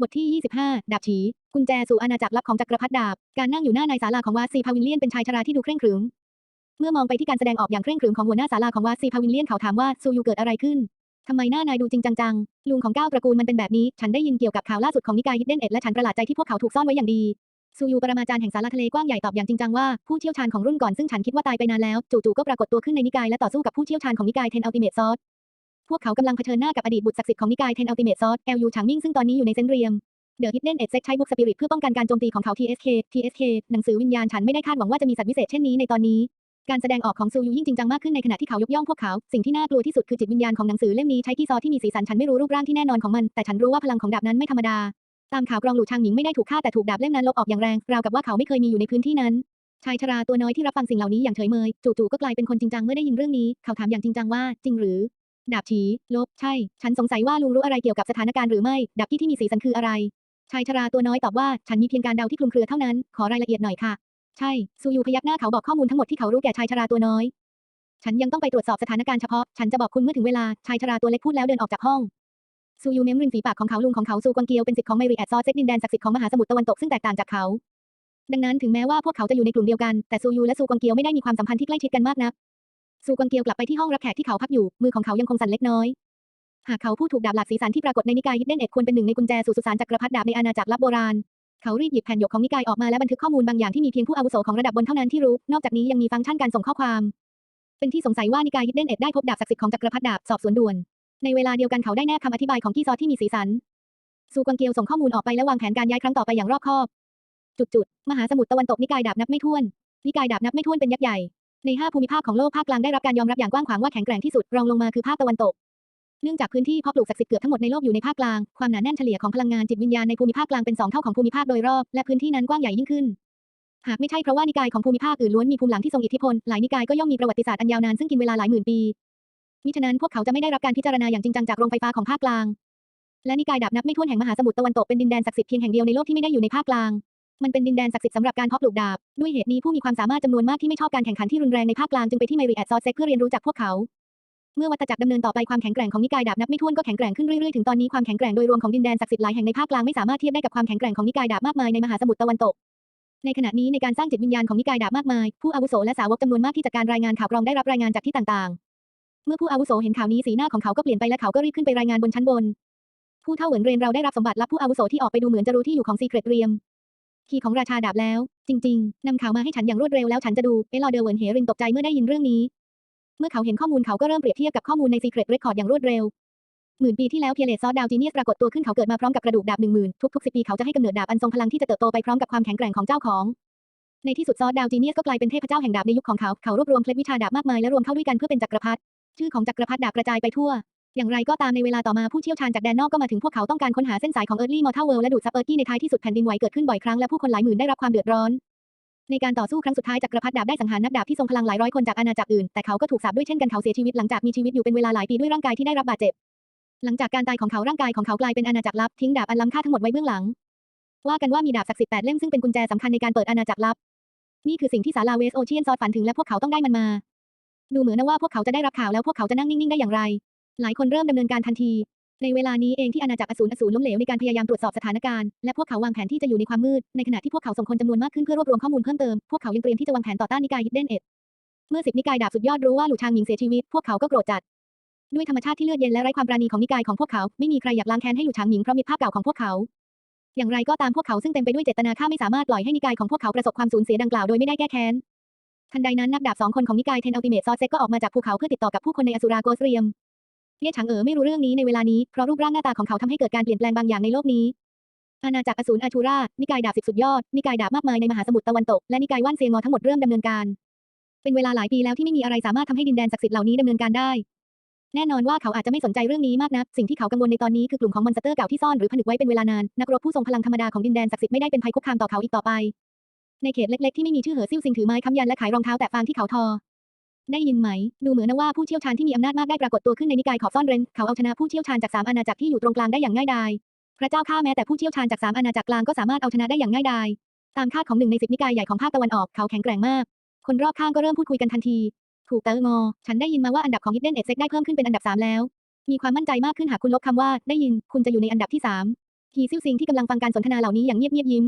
บทที่ 25 ดาบฉีกุญแจสู่อาณาจักรลับของจักรพรรดิดาบ การนั่งอยู่หน้าในศาลาของวาซีพาวิลเลียนเป็นชายชราที่ดูเคร่งขรึม เมื่อมองไปที่การแสดงออกอย่างเคร่งขรึมของหัวหน้าศาลาของวาซีพาวิลเลียนเขาถามว่าซูยูเกิดอะไรขึ้นทำไมหน้านายดูจริงจังๆลุงของก้าวตระกูลมันเป็นแบบนี้ ฉันได้ยินเกี่ยวกับข่าวล่าสุดของนิกายฮิดเดนเอ็ดและฉันประหลาดใจที่พวกเขาถูกซ่อนไว้อย่างดีซูยูปรมาจารย์แห่งสาราทะเลกว้างใหญ่ตอบอย่างจริงจังว่าผู้เชี่ยวชาญของรุ่นก่อนซึ่งฉันคิดว่าตายไปนานแล้ว จู่ๆก็ปรากฏตัวขึ้นในนิกายและต่อสู้กับผู้เชี่ยวชาญของนิกายเทนอัลติเมทซอส พวกเขากำลังเผชิญหน้ากับอดีตบุตรศักดิ์สิทธิ์ของนิกายเทนอัลติเมทซอสแอลยูฉางมิ่งซึ่งตอนนี้อยู่ในเซนเรียมเดอะฮิดเด้นเอ็ดเซ็กใช้บุกสปิริตเพื่อป้องกันการโจมตีของเขา TSK TSK หนังสือวิญญาณฉันไม่ได้คาดหวังว่าจะมีสัตว์วิเศษเช่นนี้ในตอนนี้ การแสดงออกของซูยูยิ่งจริงจังมากขึ้นในขณะที่เขายกย่องพวกเขา สิ่งที่น่ากลัวที่สุดคือจิตวิญญาณของหนังสือเล่มนี้ใช้ที่ซอที่มีสีสันฉันไม่รู้รูปร่างที่แน่นอนของมัน แต่ฉันรู้ว่าพลังของดาบนั้นไม่ธรรมดา ตามข่าวกรองหลู่ชางหมิงไม่ได้ถูกฆ่าแต่ถูกดาบเล่มนั้นลบออกอย่างแรงราวกับว่าเขาไม่เคยมีอยู่ในพื้นที่นั้น ชายชราตัวน้อยที่รับฟังสิ่งเหล่านี้อย่างเฉยเมยจู่ๆก็กลายเป็นคนจริงจังเมื่อได้ยินเรื่องนี้ เขาถามอย่างจริงจังว่าจริงหรือ ดาบฉีลบ ใช่ ฉันสงสัยว่าลุงรู้อะไรเกี่ยวกับสถานการณ์หรือไม่ ดาบที่ที่มีสีสันคืออะไร ชายชราตัวน้อยตอบว่า ฉันมีเพียงการเดาที่คลุมเครือเท่านั้น ขอรายละเอียดหน่อยค่ะ ใช่ ซูยูพยักหน้าเขาบอกข้อมูลทั้งหมดที่เขารู้แก่ชายชราตัวน้อย ฉันยังต้องไปตรวจสอบสถานการณ์เฉพาะ ฉันจะบอกคุณเมื่อถึงเวลา ชายชราตัวเล็กพูดแล้วเดินออกจากห้องซูยูเม้มริมฝีปากของเขาลุงของเขาซูกวงเกียวเป็นสิทธิ์ของไมรีแอดซอเซ็กดินแดนศักดิ์สิทธิ์ของมหาสมุทรตะวันตกซึ่งแตกต่างจากเขาดังนั้นถึงแม้ว่าพวกเขาจะอยู่ในกลุ่มเดียวกันแต่ซูยูและซูกวงเกียวไม่ได้มีความสัมพันธ์ที่ใกล้ชิดกันมากนัก ซูกวางเกียวกลับไปที่ห้องรับแขกที่เขาพักอยู่ มือของเขายังคงสั่นเล็กน้อย หากเขาผู้ถูกดาบหลากสีสันที่ปรากฏในนิกายฮิดเด้นเอ็ดควรเป็นหนึ่งในกุญแจสู่สุสานจักรพรรดิดาบในอาณาจักรลับโบราณ เขารีบหยิบแผ่นหยกของนิกายออกมาและบันทึกข้อมูลบางอย่างที่มีเพียงผู้อาวุโสของระดับบนเท่านั้นที่รู้ นอกจากนี้ยังมีฟังก์ชันการส่งข้อความ เป็นที่สงสัยว่านิกายฮิดเด้นเอ็ดได้พบดาบศักดิ์สิทธิ์ของจักรพรรดิดาบสอบสวนด่วน ในเวลาเดียวกันเขาได้แนบคำอธิบายของกี้ซอที่มีสีสันซูกวางเกียวส่งข้อมูลออกไปและวางแผนการย้ายครั้งต่อไปอย่างรอบคอบ จุดๆ มหาสมุทรตะวันตกนิกายดาบนับไม่ถ้วน นิกายดาบนับไม่ถ้วนเป็นยักษ์ใหญ่ ในห้าภูมิภาคของโลกภาคกลางได้รับการยอมรับอย่างกว้างขวางว่าแข็งแกร่งที่สุดรองลงมาคือภาคตะวันตก เนื่องจากพื้นที่เพาะปลูกศักดิ์สิทธิ์เกือบทั้งหมดในโลกอยู่ในภาคกลาง ความหนาแน่นเฉลี่ยของพลังงานจิตวิญญาณในภูมิภาคกลางเป็นสองเท่าของภูมิภาคโดยรอบ และพื้นที่นั้นกว้างใหญ่ยิ่งขึ้น หากไม่ใช่เพราะว่านิกายของภูมิภาคอื่นล้วนมีภูมิหลังที่ทรงอิทธิพล หลายนิกายก็ย่อมมีประวัติศาสตร์อันยาวนานซึ่งกินเวลาหลายหมื่นปีมิฉะนั้นพวกเขาจะไม่ได้รับการพิจารณาอย่างจริงจังจากโรงไฟฟ้าของภาคกลาง และนิกายดาบนับไม่ถ้วนแห่งมหาสมุทรตะวันตกเป็นดินแดนศักดิ์สิทธิ์เพียงแห่งเดียวในโลกที่ไม่ได้อยู่ในภาคกลาง มันเป็นดินแดนศักดิ์สิทธิ์สำหรับการเพาะปลูกดาบ ด้วยเหตุนี้ผู้มีความสามารถจำนวนมากที่ไม่ชอบการแข่งขันที่รุนแรงในภาคกลางจึงไปที่ไมรีแอดซอสเซกเพื่อเรียนรู้จากพวกเขา เมื่อวัฏจักรดำเนินต่อไปความแข็งแกร่งของนิกายดาบนับไม่ถ้วนก็แข็งแกร่งขึ้นเรื่อยๆถึงตอนนี้ความแข็งแกร่งโดยรวมของดินแดนศักดิ์สิทธิ์หลายแห่งในภาคกลางไม่สามารถเทียบได้กับความแข็งแกร่งของนิกายดาบมากมายในมหาสมุทรตะวันตกในขณะนี้ในการสร้างจิตวิญญาณของนิกายดาบมากมาย ผู้อาวุโสและสาวกจำนวนมากที่จัดการรายงานข่าวกรองได้รับรายงานจากที่ต่างๆ เมื่อผู้อาวุโสเห็นข่าวนี้สีหน้าของเขาก็เปลี่ยนไปและเขาก็รีบขึ้นไปรายงานบนชั้นบน ผู้เท่าเหวินเรนเราได้รับสมบัติลับผู้อาวุโสที่ออกไปดูเหมือนจะรู้ที่อยู่ของซีเครตเรียม คีของราชาดาบแล้ว จริง ๆนำข่าวมาให้ฉันอย่างรวดเร็วแล้วฉันจะดูเอลอเดอร์เวินเฮรินตกใจเมื่อได้ยินเรื่องนี้ เมื่อเขาเห็นข้อมูลเขาก็เริ่มเปรียบเทียบกับข้อมูลใน Secret Record อย่างรวดเร็วหมื่นปีที่แล้วเพียเลซอสดาวจีเนียสปรากฏตัวขึ้นเขาเกิดมาพร้อมกับกระดูกดาบหนึ่งหมื่นทุกๆสิบปีเขาจะให้กำเนิดดาบอันทรงพลังที่จะเติบโตไปพร้อมกับความแข็งแกร่งของเจ้าของ ในที่สุดซอสดาวจีเนียสก็กลายเป็นเทพเจ้าแห่งดาบในยุคของเขาเขารวบรวมเคล็ดวิชาดาบมากมายและรวมเข้าด้วยกันเพื่อเป็นจักรพรรดิชื่อของจักรพรรดิดาบกระจายไปทั่ว อย่างไรก็ตามในเวลาต่อมาผู้เชี่ยวชาญจากแดนนอกก็มาถึงพวกเขาต้องการค้นหาเส้นสายของเอิร์ธลี่มอร์ทัลเวิลด์และดูดซับเอิร์ธกี้ในท้ายที่สุดแผ่นดินไหวเกิดขึ้นบ่อยครั้งและผู้คนหลายหมื่นได้รับความเดือดร้อน ในการต่อสู้ครั้งสุดท้ายจักรพรรดิดาบได้สังหารนักดาบที่ทรงพลังหลายร้อยคนจากอาณาจักรอื่นแต่เขาก็ถูกสาปด้วยเช่นกันเขาเสียชีวิตหลังจากมีชีวิตอยู่เป็นเวลาหลายปีด้วยร่างกายที่ได้รับบาดเจ็บ หลังจากการตายของเขาร่างกายของเขากลายเป็นอาณาจักรลับทิ้งดาบอันล้ำค่าทั้งหมดไว้เบื้องหลัง ว่ากันว่ามีดาบศักดิ์สิทธิ์แปดเล่มซึ่งเป็นกุญแจสำคัญในการเปิดอาณาจักรลับ นี่คือสิ่งที่ศาลาเวสโอเชียนซอดฝันถึงและพวกเขาต้องได้มันมา ดูเหมือนนะว่าพวกเขาจะได้รับข่าวแล้วพวกเขาจะนั่งนิ่งๆได้อย่างไร หลายคนเริ่มดำเนินการทันที ในเวลานี้เองที่อาณาจักรอสูรอสูรล้มเหลวในการพยายามตรวจสอบสถานการณ์และพวกเขาวางแผนที่จะอยู่ในความมืด ในขณะที่พวกเขาส่งคนจำนวนมากขึ้นเพื่อรวบรวมข้อมูลเพิ่มเติม พวกเขายังเตรียมที่จะวางแผนต่อต้านนิกายฮิดเด้นเอ็ดเมื่อสิบนิกายดาบสุดยอดรู้ว่าหลู่ชางหมิงเสียชีวิต พวกเขาก็โกรธจัด ด้วยธรรมชาติที่เลือดเย็นและไร้ความปราณีของนิกายของพวกเขา ไม่มีใครอยากล้างแค้นให้หลู่ชางหมิงเพราะมิตรภาพเก่าของพวกเขา อย่างไรก็ตามพวกเขาซึ่งเต็มไปด้วยเจตนาฆ่าไม่สามารถปล่อยให้นิกายของพวกเขาประสบความสูญเสียดังกล่าวโดยไม่ได้แก้แค้น ทันใดนั้นนักดาบสองคนของนิกายเทนอัลติเมทซอเซกก็ออกมาจากภูเขาเพื่อติดต่อกับผู้คนในอสุราโกสเรียม เย่ฉางเอ๋อไม่รู้เรื่องนี้ในเวลานี้ เพราะรูปร่างหน้าตาของเขาทำให้เกิดการเปลี่ยนแปลงบางอย่างในโลกนี้ อาณาจักรอสูรอาชูรา นิกายดาบสิบสุดยอด นิกายดาบมากมายในมหาสมุทรตะวันตก และนิกายว่านเซียงอทั้งหมดเริ่มดำเนินการ เป็นเวลาหลายปีแล้วที่ไม่มีอะไรสามารถทำให้ดินแดนศักดิ์สิทธิ์เหล่านี้ดำเนินการได้ แน่นอนว่าเขาอาจจะไม่สนใจเรื่องนี้มากนัก สิ่งที่เขากังวลในตอนนี้คือกลุ่มของมอนสเตอร์เก่าที่ซ่อนหรือผนึกไว้เป็นเวลานาน นักรบผู้ทรงพลังธรรมดาของดินแดนศักดิ์สิทธิ์ไม่ได้เป็นภัยคุกคามต่อเขาอีกต่อไป ในเขตเล็กๆที่ไม่มีชื่อเหอซิ่วซิงถือไม้ค้ำยันและขายรองเท้าแตะฟางที่เขาทอ ได้ยินไหม ดูเหมือนนะว่าผู้เชี่ยวชาญที่มีอำนาจมากได้ปรากฏตัวขึ้นในนิกายขอบซ่อนเร้น เขาเอาชนะผู้เชี่ยวชาญจากสามอาณาจักรที่อยู่ตรงกลางได้อย่างง่ายดาย พระเจ้าข้าแม้แต่ผู้เชี่ยวชาญจากสามอาณาจักรกลางก็สามารถเอาชนะได้อย่างง่ายดาย ตามคาดของหนึ่งในสิบนิกายใหญ่ของภาคตะวันออก เขาแข็งแกร่งมาก คนรอบข้างก็เริ่มพูดคุยกันทันที ถูกเตอร์งอ ฉันได้ยินมาว่าอันดับของ Hidden e x e c ได้เพิ่มขึ้นเป็นอันดับสามแล้ว มีความมั่นใจมากขึ้นหากคุณลบคำว่า ได้ยิน คุณจะอยู่ในอันดับที่สามฮีซิ่วซิงที่กำลังฟังการสนทนาเหล่านี้อย่างเงียบๆยิ้ม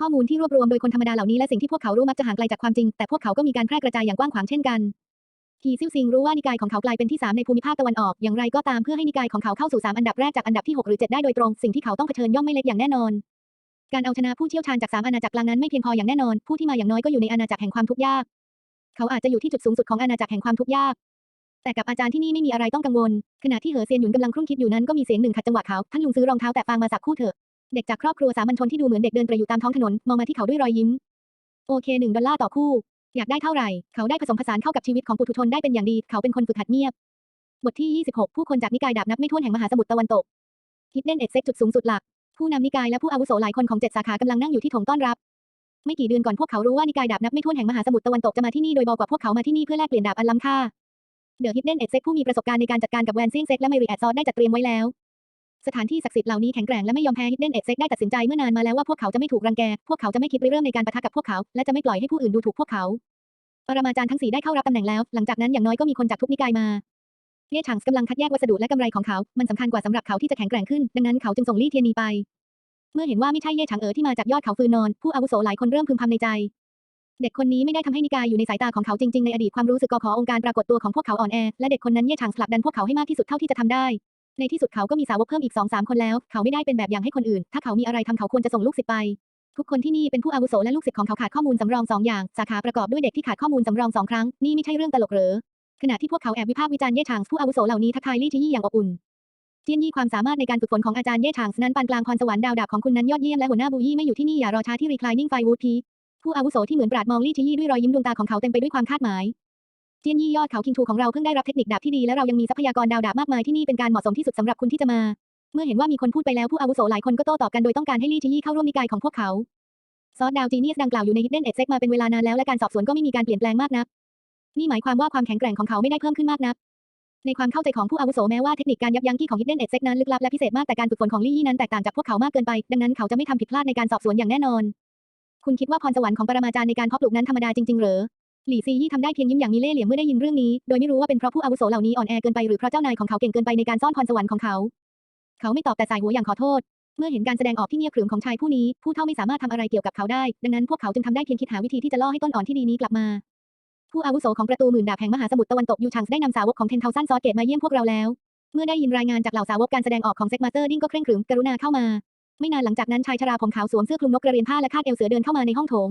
ข้อมูลที่รวบรวมโดยคนธรรมดาเหล่านี้และสิ่งที่พวกเขารู้มักจะห่างไกลจากความจริง แต่พวกเขาก็มีการแพร่กระจายอย่างกว้างขวางเช่นกันฮีซิ่วซิงรู้ว่านิกายของเขากลายเป็นที่ 3 ในภูมิภาคตะวันออก อย่างไรก็ตามเพื่อให้นิกายของเขาเข้าสู่ 3 อันดับแรกจากอันดับที่ 6 หรือ 7 ได้โดยตรง สิ่งที่เขาต้องเผชิญย่อมไม่เล็กอย่างแน่นอน การเอาชนะผู้เชี่ยวชาญจาก 3 อาณาจักรกลางนั้นไม่เพียงพออย่างแน่นอน ผู้ที่มาอย่างน้อยก็อยู่ในอาณาจักรแห่งความทุกข์ยาก เขาอาจจะอยู่ที่จุดสูงสุดของอาณาจักรแห่งความทุกข์ยาก แต่กับอาจารย์ที่นี่ไม่มีอะไรต้องกังวล ขณะที่เหอเซียนหยุนกำลังครุ่นคิดอยู่นั้นก็มีเสียงหนึ่งขัดจังหวะเขา ท่านลุงซื้อรองเท้าแตะฟางมาสักคู่เถอะ เด็กจากครอบครัวสามัญชนที่ดูเหมือนเด็กเดินเตร่อยู่ตามท้องถนน มองมาที่เขาด้วยรอยยิ้ม โอเคหนึ่งดอลลาร์ต่อคู่ อยากได้เท่าไหร่ เขาได้ผสมผสานเข้ากับชีวิตของปุถุชนได้เป็นอย่างดี เขาเป็นคนฝึกหัดเงียบ บทที่ 26 ผู้คนจากนิกายดาบนับไม่ถ้วนแห่งมหาสมุทรตะวันตก Hidden Exec จุดสูงสุดหลัก ผู้นำนิกายและผู้อาวุโสหลายคนของเจ็ดสาขากำลังนั่งอยู่ที่ถงต้อนรับ ไม่กี่เดือนก่อนพวกเขารู้ว่านิกายดาบนับไม่ถ้วนแห่งมหาสมุทรตะวันตกจะมาที่นี่โดยบอกว่าพวกเขามาที่นี่เพื่อแลกเปลี่ยนดาบอันล้ำค่าเดอะ Hidden Exec ผู้มีประสบการณ์ในการจัดการกับแวนซียงเซ็กและเมรีแอดซอดได้จัดเตรียมไว้แล้ว สถานที่ศักดิ์สิทธิ์เหล่านี้แข็งแกร่งและไม่ยอมแพ้ Hidden Exec ได้ตัดสินใจเมื่อนานมาแล้วว่าพวกเขาจะไม่ถูกรังแก พวกเขาจะไม่คิดริเริ่มในการปะทะกับพวกเขา และจะไม่ปล่อยให้ผู้อื่นดูถูกพวกเขา ปรมาจารย์ทั้งสี่ได้เข้ารับตำแหน่งแล้ว หลังจากนั้นอย่างน้อยก็มีคนจากทุกนิกายมาเย่ฉางกำลังคัดแยกวัสดุและกำไรของเขา มันสำคัญกว่าสำหรับเขาที่จะแข็งแกร่งขึ้น ดังนั้นเขาจึงส่งลี่เทียนีไป เมื่อเห็นว่าไม่ใช่เย่ฉางเอ๋อที่มาจากยอดเขาฟืนนอน ผู้อาวุโสหลายคนเริ่มพึมพำในใจ เด็กคนนี้ไม่ได้ทำให้นิกายอยู่ในสายตาของเขาจริงๆ ในอดีตความรู้สึกกอขอองค์การปรากฏตัวของพวกเขาอ่อนแอ และเด็กคนนั้นเย่ฉางผลักดันพวกเขาให้มากที่สุดเท่าที่จะทำได้ ในที่สุดเขาก็มีสาวกเพิ่มอีกสองสามคนแล้ว เขาไม่ได้เป็นแบบอย่างให้คนอื่น ถ้าเขามีอะไรทำเขาควรจะส่งลูกศิษย์ไป ทุกคนที่นี่เป็นผู้อาวุโสและลูกศิษย์ของเขาขาดข้อมูลสำรองสองอย่าง สาขาประกอบด้วยเด็กที่ขาดข้อมูลสำรองสองครั้ง นี่ไม่ใช่เรื่องตลกเหรอ ขณะที่พวกเขาแอบวิพากษ์วิจารณ์เย่ฉางผู้อาวุโสเหล่านี้ทักทายลี่จียี่อย่างอบอุ่นเจียนยี่ความสามารถในการฝึกฝนของอาจารย์เย่ฉางนั้นปานกลางพรสวรรค์ดาวดาบของคุณนั้นยอดเยี่ยมและหัวหน้าบูยี่ไม่อยู่ที่นี่อย่ารอช้าที่ reclining fire wood peak ผู้อาวุโสที่เหมือนปราดมองลี่จียี่ด้วยรอยยิ้มดวงตาของเขาเต็มไปด้วยความคาดหมาย เจียนยี่ยอดเขาคิงทูของเราเพิ่งได้รับเทคนิคดาบที่ดีและเรายังมีทรัพยากรดาวดาบมากมายที่นี่เป็นการเหมาะสมที่สุดสำหรับคุณที่จะมา เมื่อเห็นว่ามีคนพูดไปแล้วผู้อาวุโสหลายคนก็โต้ตอบกันโดยต้องการให้ลี่จียี่เข้าร่วมนิกายของพวกเขา ซอสดาวจีเนียสดังกล่าวอยู่ใน Hidden Exec มาเป็นเวลานานแล้วและการสอบสวนก็ไม่มีการเปลี่ยนแปลงมากนัก นี่หมายความว่าความแข็งแกร่งของเขาไม่ได้เพิ่มขึ้นมากนัก ในความเข้าใจของผู้อาวุโสแม้ว่าเทคนิคการยับยั้งที่ของ Hidden Exec นั้นลึกลับและพิเศษมากแต่การฝึกฝนของลี่ยี่นั้นแตกต่างจากพวกเขามากเกินไป ดังนั้นเขาจะไม่ทำผิดพลาดในการสอบสวนอย่างแน่นอน คุณคิดว่าพรสวรรค์ของปรมาจารย์ในการเพาะปลูกนั้นธรรมดาจริงๆหรอ หลี่ซียี่ทำได้เพียงยิ้มอย่างมีเล่ห์เหลี่ยมเมื่อได้ยินเรื่องนี้ โดยไม่รู้ว่าเป็นเพราะผู้อาวุโสเหล่านี้อ่อนแอเกินไปหรือเพราะเจ้านายของเขาเก่งเกินไปในการซ่อนพรสวรรค์ของเขา เขาไม่ตอบแต่สายหัวอย่างขอโทษ เมื่อเห็นการแสดงออกที่เงียบขรึมของชายผู้นี้ ผู้เฒ่าไม่สามารถทำอะไรเกี่ยวกับเขาได้ ดังนั้นพวกเขาจึงทำได้เพียงคิดหาวิธีที่จะล่อให้ต้นอ่อนที่ดีนี้กลับมา ผู้อาวุโสของประตูหมื่นดาบแห่งมหาสมุทรตะวันตกยูชังได้นำสาวกของเทนเทาซันซอสเกตมาเยี่ยมพวกเราแล้ว เมื่อได้ยินรายงานจากเหล่าสาวกการแสดงออกของเซ็กมาสเตอร์ดิ้งก็เคร่งขรึมกรุณาเข้ามา ไม่นานหลังจากนั้นชายชราผมขาวสวมเสื้อคลุมนกกระเรียนผ้าและคาดเอวเสือเดินเข้ามาในห้องโถง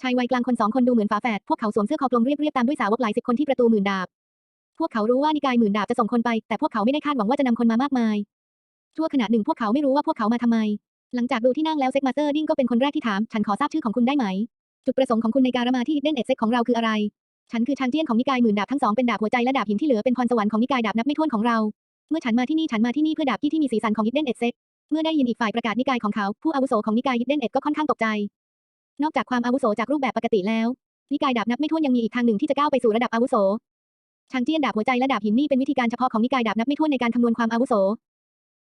ชายวัยกลางคนสองคนดูเหมือนฝาแฝด พวกเขาสวมเสื้อคอกลมเรียบๆตามด้วยสาวกหลายสิบคนที่ประตูหมื่นดาบ พวกเขารู้ว่านิกายหมื่นดาบจะส่งคนไป แต่พวกเขาไม่ได้คาดหวังว่าจะนำคนมามากมาย ชั่วขณะหนึ่งพวกเขาไม่รู้ว่าพวกเขามาทำไม หลังจากดูที่นั่งแล้วเซ็กมาสเตอร์ดิ้งก็เป็นคนแรกที่ถาม ฉันขอทราบชื่อของคุณได้ไหม จุดประสงค์ของคุณในการมาที่ Hidden Exec ของเราคืออะไร ฉันคือชางเจี้ยนของนิกายหมื่นดาบทั้งสองเป็นดาบหัวใจและดาบหินที่เหลือเป็นพรสวรรค์ของนิกายดาบนับไม่ถ้วนของเรา เมื่อฉันมาที่นี่ฉันมาที่นี่เพื่อดาบที่ที่มีสีสันของ Hidden Exec เมื่อได้ยินอีกฝ่ายประกาศนิกายของเขา ผู้อาวุโสของนิกาย Hidden Exec ก็ค่อนข้างตกใจ นอกจากความอาวุโสจากรูปแบบปกติแล้ว นิกายดาบนับไม่ถ้วนยังมีอีกทางหนึ่งที่จะก้าวไปสู่ระดับอาวุโสชางเจี้ยนดาบหัวใจและดาบหินนี่เป็นวิธีการเฉพาะของนิกายดาบนับไม่ถ้วนในการคำนวณความอาวุโส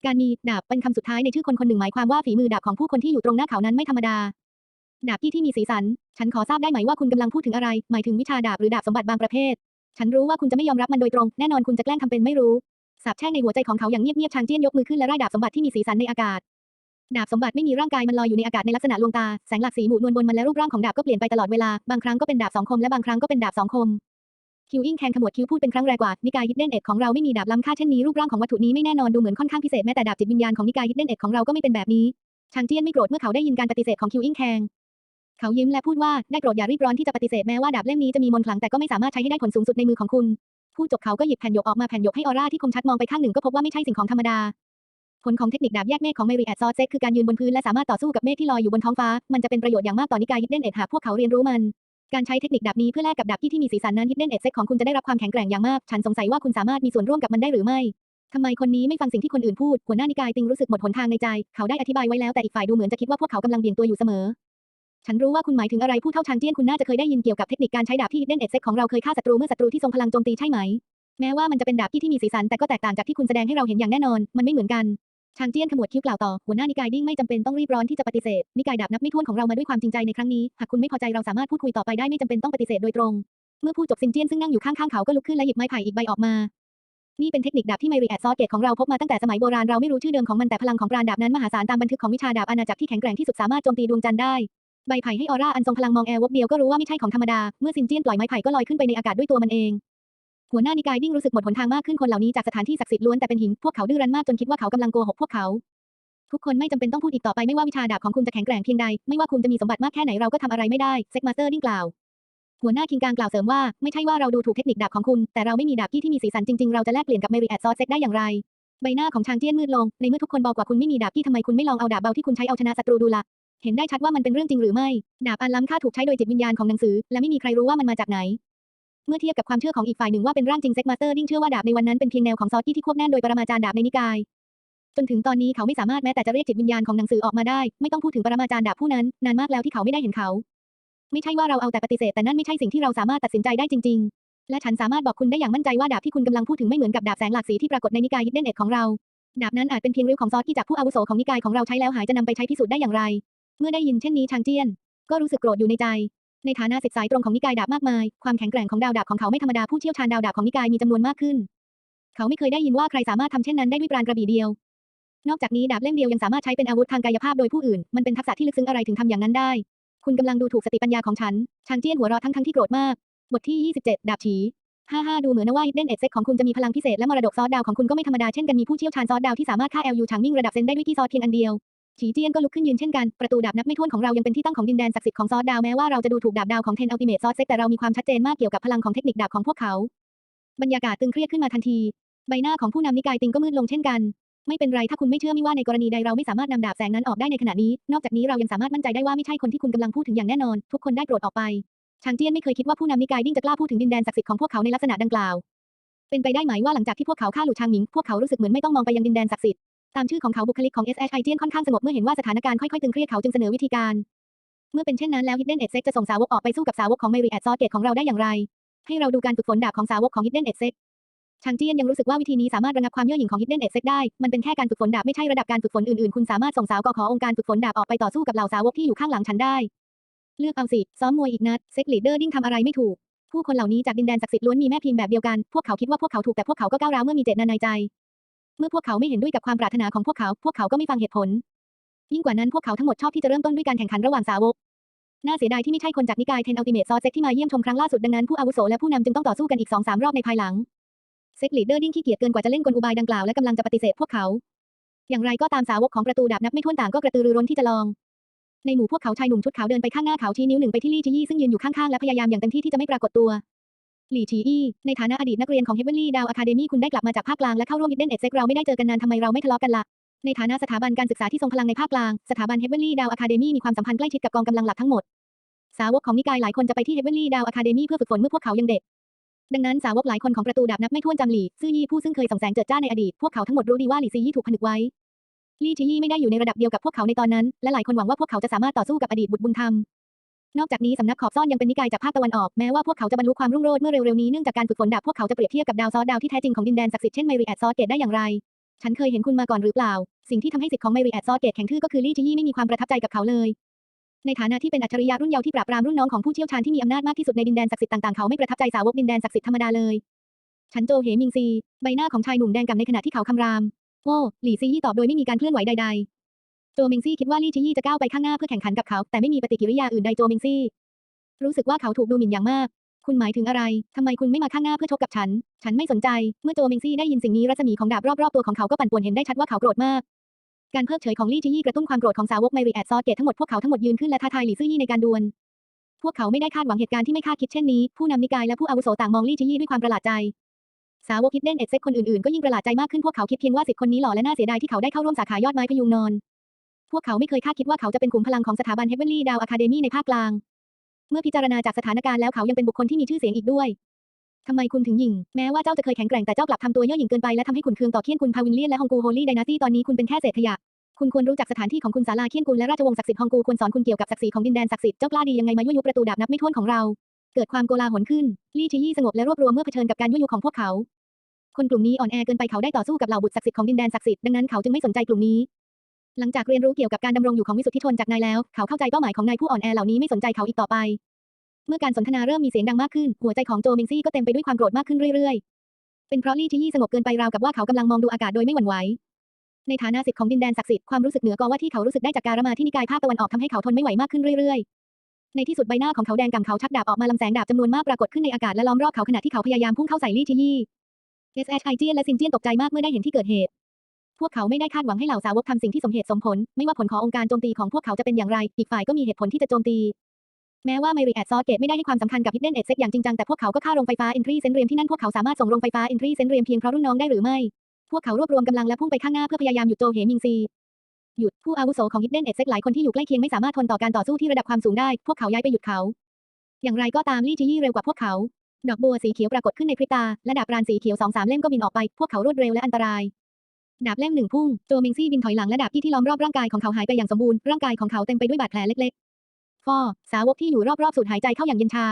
การมีดาบเป็นคำสุดท้ายในชื่อคนคนหนึ่งหมายความว่าฝีมือดาบของผู้คนที่อยู่ตรงหน้าเขานั้นไม่ธรรมดา ดาบที่ที่มีสีสัน ฉันขอทราบได้ไหมว่าคุณกำลังพูดถึงอะไร หมายถึงวิชาดาบหรือดาบสมบัติบางประเภท ฉันรู้ว่าคุณจะไม่ยอมรับมันโดยตรง แน่นอนคุณจะแกล้งทำเป็นไม่รู้สาบแช่งในหัวใจของเขาอย่างเงียบๆชางเจี้ยนยกมือขึ้นและร่ดาบสมบัติที่มีสีสันในอากาศ ดาบสมบัติไม่มีร่างกายมันลอยอยู่ในอากาศในลักษณะลวงตา แสงหลักสีหมู่นวลบนมันและรูปร่างของดาบก็เปลี่ยนไปตลอดเวลา บางครั้งก็เป็นดาบสองคมและบางครั้งก็เป็นดาบสองคม คิวอิงแทงขมวดคิวพูดเป็นครั้งแรกว่า นิกายฮิดเด้นเอ็ดของเราไม่มีดาบล้ำค่าเช่นนี้รูปร่างของวัตถุนี้ไม่แน่นอนดูเหมือนค่อนข้างพิเศษแม้แต่ดาบจิตวิญญาณของนิกายฮิดเด้นเอ็ดของเราก็ไม่เป็นแบบนี้ชางเจี้ยนไม่โกรธเมื่อเขาได้ยินการปฏิเสธของคิวอิงแทงเขายิ้มและพูดว่าได้โปรดอย่ารีบร้อนที่จะปฏิเสธแม้ว่าดาบเล่มนี้จะมีมนต์ขลังแต่ก็ไม่สามารถใช้ให้ได้ผลสูงสุดในมือของคุณพูดจบเขาก็หยิบแผ่นหยกออกมาแผ่นหยกให้ออร่าที่คมชัดมองไปข้างหนึ่งก็พบว่าไม่ใช่สิ่งของธรรมดา ผลของเทคนิคดาบแยกเมฆของเมรีแอดซอเซ็กคือการยืนบนพื้นและสามารถต่อสู้กับเมฆที่ลอยอยู่บนท้องฟ้า มันจะเป็นประโยชน์อย่างมากต่อนิกายฮิดเด้นเอ็ดหากพวกเขาเรียนรู้มัน การใช้เทคนิคดาบนี้เพื่อแลกกับดาบที่ที่มีสีสันนั้นฮิดเด้นเอ็ดเซ็กของคุณจะได้รับความแข็งแกร่งอย่างมาก ฉันสงสัยว่าคุณสามารถมีส่วนร่วมกับมันได้หรือไม่ทำไมคนนี้ไม่ฟังสิ่งที่คนอื่นพูด หัวหน้านิกายติงรู้สึกหมดหนทางในใจ เขาได้อธิบายไว้แล้วแต่อีกฝ่ายดูเหมือนจะคิดว่าพวกเขากำลังเบี่ยงตัวอยู่เสมอ ฉันรู้ว่าคุณหมายถึงอะไรผู้เท่าชางเจี้ยนคุณน่าจะเคยได้ยินเกี่ยวกับเทคนิคการใช้ดาบที่ Hidden Exec ของเราเคยฆ่าศัตรูเมื่อศัตรูที่ทรงพลังโจมตีใช่ไหม แม้ว่ามันจะเป็นดาบที่ที่มีสีสันแต่ก็แตกต่างจากที่คุณแสดงให้เราเห็นอย่างแน่นอน มันไม่เหมือนกัน ชางเจี้ยนขมวดคิ้วกล่าวต่อ หัวหน้านิกายดิ้งไม่จำเป็นต้องรีบร้อนที่จะปฏิเสธ นิกายดาบนับไม่ถ้วนของเรามาด้วยความจริงใจในครั้งนี้ หากคุณไม่พอใจเราสามารถพูดคุยต่อไปได้ไม่จำเป็นต้องปฏิเสธโดยตรง เมื่อพูดจบซินเจี้ยนซึ่งนั่งอยู่ข้างๆเขาก็ลุกขึ้นและหยิบไม้ไผ่อีกใบออกมา นี่เป็นเทคนิคดาบที่ไมรีแอดซอสเกตของเราพบมาตั้งแต่สมัยโบราณเราไม่รู้ชื่อเดิมของมันแต่พลังของปราณดาบนั้นมหาศาลตามบันทึกของวิชาดาบอาณาจักรที่แข็งแกร่งที่สุดสามารถโจมตีดวงจันทร์ได้ใบไผ่ให้ออร่าอันทรงพลังมองแอร์วบเดียวก็รู้ว่าไม่ใช่ของธรรมดา เมื่อซินเจียนปล่อยไม้ไผ่ก็ลอยขึ้นไปในอากาศด้วยตัวมันเอง หัวหน้านิกายดิ้งรู้สึกหมดหนทางมากขึ้นคนเหล่านี้จากสถานที่ศักดิ์สิทธิ์ล้วนแต่เป็นหินพวกเขาดื้อรั้นมากจนคิดว่าเขากำลังโกหกพวกเขาทุกคนไม่จำเป็นต้องพูดอีกต่อไปไม่ว่าวิชาดาบของคุณจะแข็งแกร่งเพียงใด ไม่ว่าคุณจะมีสมบัติมากแค่ไหนเราก็ทำอะไรไม่ได้เซ็กมาสเตอร์ดิ้งกล่าวหัวหน้าคิงกางกล่าวเสริมว่าไม่ใช่ว่าเราดูถูกเทคนิคดาบของคุณ แต่เราไม่มีดาบที่ที่มีสีสันจริงๆ เราจะแลกเปลี่ยนกับเมริแอดซอสเซ็กได้อย่างไร ใบหน้าของชางเจี้ยนมืดลง ในเมื่อทุกคนบอกว่าคุณไม่มีดาบที่ทำไมคุณไม่ลองเอาดาบเบาที่คุณใช้เอาชนะศัตรูดูละเห็นได้ชัดว่ามันเป็นเรื่องจริงหรือไม่ ดาบอันล้ำค่าถูกใช้โดยจิตวิญญาณของหนังสือ และไม่มีใครรู้ว่ามันมาจากไหน เมื่อเทียบกับความเชื่อของอีกฝ่ายหนึ่งว่าเป็นร่างจริงเซ็กมาสเตอร์ดิ้งเชื่อว่าดาบในวันนั้นเป็นเพียงแนวของซอสที่ที่ควบแน่นโดยปรมาจารย์ดาบในนิกาย จนถึงตอนนี้เขาไม่สามารถแม้แต่จะเรียกจิตวิญญาณของหนังสือออกมาได้ ไม่ต้องพูดถึงปรมาจารย์ดาบผู้นั้น นานมากแล้วที่เขาไม่ได้เห็นเขา ไม่ใช่ว่าเราเอาแต่ปฏิเสธแต่นั่นไม่ใช่สิ่งที่เราสามารถตัดสินใจได้จริง ๆ และฉันสามารถบอกคุณได้อย่างมั่นใจว่าดาบที่คุณกำลังพูดถึงไม่เหมือนกับดาบแสงหลากสีที่ปรากฏในนิกายฮิดเดนเอ็ดของเราดาบนั้นอาจเป็นเพียงริ้วของซอสที่จากผู้อาวุโสของนิกายของเราใช้แล้วหายจะนำไปใช้พิสูจน์ได้อย่างไร เมื่อได้ยินเช่นนี้ชางเจียน ก็รู้สึกโกรธอยู่ในใจ ในฐานะศิษย์สายตรงของนิกายดาบมากมาย ความแข็งแกร่งของดาวดาบของเขาไม่ธรรมดาผู้เชี่ยวชาญดาวดาบของนิกายมีจำนวนมากขึ้น เขาไม่เคยได้ยินว่าใครสามารถทำเช่นนั้นได้ด้วยปราณกระบี่เดียว นอกจากนี้ดาบเล่มเดียวยังสามารถใช้เป็นอาวุธทางกายภาพโดยผู้อื่น มันเป็นทักษะที่ลึกซึ้งอะไรถึงทำอย่างนั้นได้ คุณกำลังดูถูกสติปัญญาของฉัน ชางเจี้ยนหัวเราะทั้งทั้งที่โกรธมาก บทที่ 27 ดาบฉีฮ่าฮ่าดูเหมือนว่าฮิดเด้นเอ็ดเซ็กของคุณจะมีพลังพิเศษและมรดกซอสดาวของคุณก็ไม่ธรรมดาเช่นกันมีผู้เชี่ยวชาญซอสดาวที่สามารถฆ่าเอลยูชางมิ่งระดับเซนได้ด้วยที่ซอสเพียงอันเดียว ฉีเจียนก็ลุกขึ้นยืนเช่นกัน ประตูดาบนับไม่ถ้วนของเรายังเป็นที่ตั้งของดินแดนศักดิ์สิทธิ์ของซอสดาวแม้ว่าเราจะดูถูกดาบดาวของเทนอัลติเมทซอสเซ็กแต่เรามีความชัดเจนมากเกี่ยวกับพลังของเทคนิคดาบของพวกเขา บรรยากาศตึงเครียดขึ้นมาทันที ใบหน้าของผู้นำนิกายติงก็มืดลงเช่นกัน ไม่เป็นไรถ้าคุณไม่เชื่อไม่ว่าในกรณีใดเราไม่สามารถนำดาบแสงนั้นออกได้ในขณะนี้ นอกจากนี้เรายังสามารถมั่นใจได้ว่าไม่ใช่คนที่คุณกำลังพูดถึงอย่างแน่นอน ทุกคนได้โปรดออกไปชางเจี้ยนไม่เคยคิดว่าผู้นำนิกายดิ้งจะกล้าพูดถึงดินแดนศักดิ์สิทธิ์ของพวกเขาในลักษณะดังกล่าว เป็นไปได้ไหมว่าหลังจากที่พวกเขาฆ่าหลุชางหมิงพวกเขารู้สึกเหมือนไม่ต้องมองไปยังดินแดนศักดิ์สิทธิ์ ตามชื่อของเขาบุคลิกของ S H I เจียนค่อนข้างสงบเมื่อเห็นว่าสถานการณ์ค่อยๆตึงเครียดเขาจึงเสนอวิธีการ เมื่อเป็นเช่นนั้นแล้ว Hidden e d s e c จะส่งสาวกออกไปสู้กับสาวกของ Mary at s o r Gate ของเราได้อย่างไร ให้เราดูการฝึกฝนดาบของสาวกของ Hidden e d s e c ชางเจียนยังรู้สึกว่าวิธีนี้สามารถระงับความเย่อหยิ่งของ Hidden e d s e c ได้ มันเป็นแค่การฝึกฝนดาบไม่ใช่ระดับการฝึกฝนอื่นๆ คุณสามารถส่งสาวกขอองค์การฝึกฝนดาบออกไปต่อสู้กับเหล่าสาวกที่อยู่ข้างหลังฉันได้ เลือกเอาสิ ซ้อมมวยอีกนัด เซ็กลีดเดอร์ดิ้งทำอะไรไม่ถูก ผู้คนเหล่านี้จากดินแดนศักดิ์สิทธิ์ล้วนมีแม่พิมพ์แบบเดียวกัน พวกเขาคิดว่าพวกเขาถูกแต่พวกเขาก็ก้าวร้าวเมื่อมีเจตนาในใจ เมื่อพวกเขาไม่เห็นด้วยกับความปรารถนาของพวกเขา พวกเขาก็ไม่ฟังเหตุผล ยิ่งกว่านั้นพวกเขาทั้งหมดชอบที่จะเริ่มต้นด้วยการแข่งขันระหว่างสาวก น่าเสียดายที่ไม่ใช่คนจากนิกายเทนอัลติเมทซอเซ็กที่มาเยี่ยมชมครั้งล่าสุดดังนั้นผู้อาวุโสและผู้นำจึงต้องต่อสู้กันอีกสองสามรอบในภายหลัง เซ็กลีดเดอร์ดิ้งขี้เกียจเกินกว่าจะเล่นกลอุบายดังกล่าวและกำลังจะปฏิเสธพวกเขา อย่างไรก็ตามสาวกของประตูดาบนับไม่ถ้วนต่างก็กระตือรือร้นที่จะลอง ในหมู่พวกเขาชายหนุ่มชุดขาวเดินไปข้างหน้าเขาชี้นิ้วหนึ่งไปที่ลี่จียี่ซึ่งยืนอยู่ข้างๆและพยายามอย่างเต็มที่ที่จะไม่ปรากฏตัว หลี่ชีอี้ในฐานะอดีตนักเรียนของเฮเวนลี่ดาวอะคาเดมี่คุณได้กลับมาจากภาคกลางและเข้าร่วมฮิดเด้นเอ็ดเซ็กเราไม่ได้เจอกันนานทำไมเราไม่ทะเลาะกันละในฐานะสถาบันการศึกษาที่ทรงพลังในภาคกลาง สถาบันเฮเวนลี่ดาวอะคาเดมี่มีความสัมพันธ์ใกล้ชิดกับกองกำลังหลักทั้งหมด สาวกของนิกายหลายคนจะไปที่เฮเวนลี่ดาวอะคาเดมี่เพื่อฝึกฝนเมื่อพวกเขายังเด็ก ดังนั้นสาวกหลายคนของประตูดาบนับไม่ถ้วนจำหลี่ซื่อยี่ผู้ซึ่งเคยส่องแสงเจิดจ้าในอดีต พวกเขาทั้งหมดรู้ดีว่าหลี่ซียี่ถูกผนึกไว้ลี่ชียี่ไม่ได้อยู่ในระดับเดียวกับพวกเขาในตอนนั้น และหลายคนหวังว่าพวกเขาจะสามารถต่อสู้กับอดีตบุตรบุญธรรม นอกจากนี้สำนักขอบซ่อนยังเป็นนิกายจากภาคตะวันออก แม้ว่าพวกเขาจะบรรลุความรุ่งโรจน์เมื่อเร็วๆนี้เนื่องจากการฝึกฝนดาบพวกเขาจะเปรียบเทียบกับดาวซอสดาวที่แท้จริงของดินแดนศักดิ์สิทธิ์เช่นไมรีแอดซอสเกตได้อย่างไร ฉันเคยเห็นคุณมาก่อนหรือเปล่า สิ่งที่ทำให้สิทธิ์ของไมรีแอดซอสเกตแข็งทื่อก็คือลี่จียี่ไม่มีความประทับใจกับเขาเลยในฐานะที่เป็นอัจฉริยะรุ่นเยาว์ที่ปราบปรามรุ่นน้องของผู้เชี่ยวชาญที่มีอำนาจมากที่สุดในดินแดนศักดิ์สิทธิ์ต่างๆ เขาไม่ประทับใจสาวกดินแดนศักดิ์สิทธิ์ธรรมดาเลย ฉันโจเหมิงซี ใบหน้าของชายหนุ่มแดงกำในขณะที่เขาคำราม โอ้ หลี่ซียี่ตอบโดยไม่มีการเคลื่อนไหวใดๆ โจเมงซี่คิดว่าลี่จียี่จะก้าวไปข้างหน้าเพื่อแข่งขันกับเขา แต่ไม่มีปฏิกิริยาอื่นใดโจเมงซี่ รู้สึกว่าเขาถูกดูหมิ่นอย่างมาก คุณหมายถึงอะไร ทำไมคุณไม่มาข้างหน้าเพื่อชกกับฉัน ฉันไม่สนใจ เมื่อโจเมงซี่ได้ยินสิ่งนี้รัศมีของดาบรอบๆตัวของเขาก็ปั่นป่วนเห็นได้ชัดว่าเขาโกรธมาก การเพิกเฉยของลี่จียี่กระตุ้นความโกรธของสาวกไมรีแอดซอสเกตทั้งหมดพวกเขาทั้งหมดยืนขึ้นและท้าทายหลี่ซื่อยี่ในการดวลพวกเขาไม่ได้คาดหวังเหตุการณ์ที่ไม่คาดคิดเช่นนี้ ผู้นำนิกายและผู้อาวุโสต่างมองลี่จียี่ด้วยความประหลาดใจ สาวกฮิดเด้นเอ็ดเซ็กคนอื่นๆก็ยิ่งประหลาดใจมากขึ้นพวกเขาคิดเพียงว่าสิทธิ์คนนี้หล่อและน่าเสียดายที่เขาได้เข้าร่วมสาขายอดไม้พยุงนอน วกเขาไม่เคยคาดคิดว่าเขาจะเป็นขุมพลังของสถาบันเฮเวนลี่ดาวอะคาเดมี่ในภาคกลาง เมื่อพิจารณาจากสถานการณ์แล้วเขายังเป็นบุคคลที่มีชื่อเสียงอีกด้วยทำไมคุณถึงหยิ่ง แม้ว่าเจ้าจะเคยแข็งแกร่งแต่เจ้ากลับทำตัวเย่อหยิ่งเกินไปและทำให้ขุนเคืองต่อเคียนกุนพาวินเลียนและฮองกูโฮลี่ไดนาซี่ตอนนี้คุณเป็นแค่เศษขยะคุณควรรู้จักสถานที่ของคุณศาลาเคียนกุนและราชวงศ์ศักดิ์สิทธิ์ฮองกูควรสอนคุณเกี่ยวกับศักดิ์ศรีของดินแดนศักดิ์สิทธิ์เจ้ากล้าดียังไงมายั่วยุประตูดาบนับไม่ถ้วนของเรา เกิดความโกลาหลขึ้น ลี่ชียี่สงบและรวบรวมเมื่อเผชิญกับการยั่วยุของพวกเขา คนกลุ่มนี้อ่อนแอเกินไปเขาได้ต่อสู้กับเหล่าบุตรศักดิ์สิทธิ์ของดินแดนศักดิ์สิทธิ์ดังนั้นเขาจึงไม่สนใจกลุ่มนี้ หลังจากเรียนรู้เกี่ยวกับการดำรงอยู่ของวิสุทธิชนจากนายแล้ว เขาเข้าใจเป้าหมายของนายผู้อ่อนแอเหล่านี้ไม่สนใจเขาอีกต่อไป เมื่อการสนทนาเริ่มมีเสียงดังมากขึ้น หัวใจของโจมิงซี่ก็เต็มไปด้วยความโกรธมากขึ้นเรื่อยๆ เป็นเพราะลี่ชิยี่สงบเกินไปราวกับว่าเขากำลังมองดูอากาศโดยไม่หวั่นไหว ในฐานะสิทธิ์ของดินแดนศักดิ์สิทธิ์ความรู้สึกเหนือกว่าที่เขารู้สึกได้จากการมาที่นิกายภาคตะวันออกทำให้เขาทนไม่ไหวมากขึ้นเรื่อยๆ ในที่สุดใบหน้าของเขาแดงก่ำเขาชักดาบออกมาลำแสงดาบจำนวนมากปรากฏขึ้นในอากาศและล้อมรอบเขาขณะที่เขาพยายามพุ่งเข้าใส่ลี่ชิยี่ S H I เจียนและซินเจียนตกใจมากเมื่อได้เห็นที่เกิดเหตุ พวกเขาไม่ได้คาดหวังให้เหล่าสาวกทำสิ่งที่สมเหตุสมผล ไม่ว่าผลขององค์การโจมตีของพวกเขาจะเป็นอย่างไร อีกฝ่ายก็มีเหตุผลที่จะโจมตี แม้ว่าเมริแอดซอเกตไม่ได้ให้ความสำคัญกับฮิดเด้นเอ็ดเซ็กอย่างจริงจังแต่พวกเขาก็ฆ่าโรงไฟฟ้าเอนทรีเซนเรียมที่นั่นพวกเขาสามารถส่งโรงไฟฟ้าเอนทรีเซนเรียมเพียงเพราะรุ่นน้องได้หรือไม่ พวกเขารวบรวมกำลังและพุ่งไปข้างหน้าเพื่อพยายามหยุดโจเหมิงซีหยุดผู้อาวุโสของฮิดเด้นเอ็ดเซ็กหลายคนที่อยู่ใกล้เคียงไม่สามารถทนต่อการต่อสู้ที่ระดับความสูงได้ พวกเขาย้ายไปหยุดเขา อย่างไรก็ตามลี่จียี่เร็วกว่าพวกเขาดอกบัวสีเขียวปรากฏขึ้นในพริบตาและดาบรานสีเขียวสองสามเล่มก็บินออกไป พวกเขารวดเร็วและอันตราย ดาบเล่มหนึ่งพุ่งโจมิงซี่บินถอยหลังและดาบที่ที่ล้อมรอบร่างกายของเขาหายไปอย่างสมบูรณ์ ร่างกายของเขาเต็มไปด้วยบาดแผลเล็กๆ ฟอ สาวกที่อยู่รอบๆสูดหายใจเข้าอย่างเย็นชา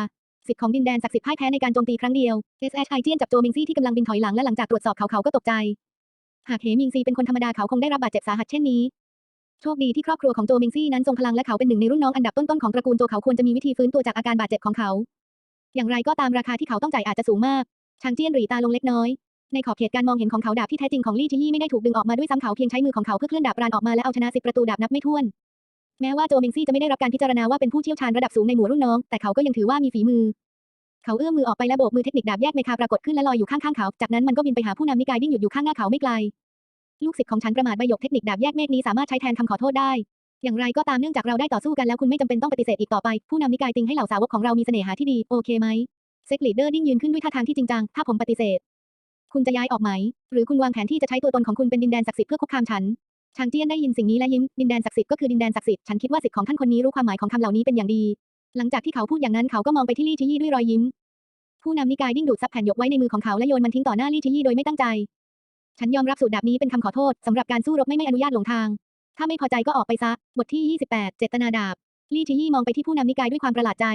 สิทธิ์ของดินแดนศักดิ์สิทธิ์พ่ายแพ้ในการโจมตีครั้งเดียว S H I เจียนจับโจมิงซี่ที่กำลังบินถอยหลังและหลังจากตรวจสอบเขาเขาก็ตกใจ หากเหมิงซีเป็นคนธรรมดาเขาคงได้รับบาดเจ็บสาหัสเช่นนี้ โชคดีที่ครอบครัวของโจมิงซี่นั้นทรงพลังและเขาเป็นหนึ่งในรุ่นน้องอันดับต้นๆของตระกูลโจเขาควรจะมีวิธีฟื้นตัวจากอาการบาดเจ็บของเขา อย่างไรก็ตามราคาที่เขาต้องจ่ายอาจจะสูงมาก ชางเจียนหรีตาลงเล็กน้อย ในขอบเขตการมองเห็นของเขาดาบที่แท้จริงของลี่จียี่ไม่ได้ถูกดึงออกมาด้วยซ้ำเขาเพียงใช้มือของเขาเพื่อเคลื่อนดาบรานออกมาและเอาชนะสิบประตูดาบนับไม่ถ้วน แม้ว่าโจมิงซี่จะไม่ได้รับการพิจารณาว่าเป็นผู้เชี่ยวชาญระดับสูงในหมู่รุ่นน้อง แต่เขาก็ยังถือว่ามีฝีมือ เขาเอื้อมมือออกไปและโบกมือเทคนิคดาบแยกเมคาปรากฏขึ้นและลอยอยู่ข้างๆเขา จากนั้นมันก็บินไปหาผู้นำนิกายดิ้งหยุดอยู่ข้างหน้าเขาไม่ไกล ลูกศิษย์ของฉันประมาทใบหยกเทคนิคดาบแยกเมฆนี้สามารถใช้แทนคำขอโทษได้ อย่างไรก็ตามเนื่องจากเราได้ต่อสู้กันแล้วคุณไม่จำเป็นต้องปฏิเสธอีกต่อไป ผู้นำนิกายติงให้เหล่าสาวกของเรามีเสน่หาที่ดี โอเคไหมเซ็กลีดเดอร์ดิ้งยืนขึ้นด้วยท่าทางที่จริงจัง ถ้าผมปฏิเสธ คุณจะย้ายออกไหม หรือคุณวางแผนที่จะใช้ตัวตนของคุณเป็นดินแดนศักดิ์สิทธิ์เพื่อคุกคามฉันชางเจี้ยนได้ยินสิ่งนี้และยิ้ม ดินแดนศักดิ์สิทธิ์ก็คือดินแดนศักดิ์สิทธิ์ฉันคิดว่าสิทธิ์ของท่านคนนี้รู้ความหมายของคำเหล่านี้เป็นอย่างดี หลังจากที่เขาพูดอย่างนั้นเขาก็มองไปที่ลี่ชิยี่ด้วยรอยยิ้ม ผู้นำนิกายดิ้งดูดซับแผ่นยกไว้ในมือของเขาและโยนมันทิ้งต่อหน้าลี่ชิยี่โดยไม่ตั้งใจ ฉันยอมรับสูตรดาบนี้เป็นคำขอโทษสำหรับการสู้รบไม่ไม่อนุญาตหลงทาง ถ้าไม่พอใจก็ออกไปซะ บทที่ 28 เจตนาดาบ ลี่ชิยี่มองไปที่ผู้นำนิกายด้วยความประหลาดใจ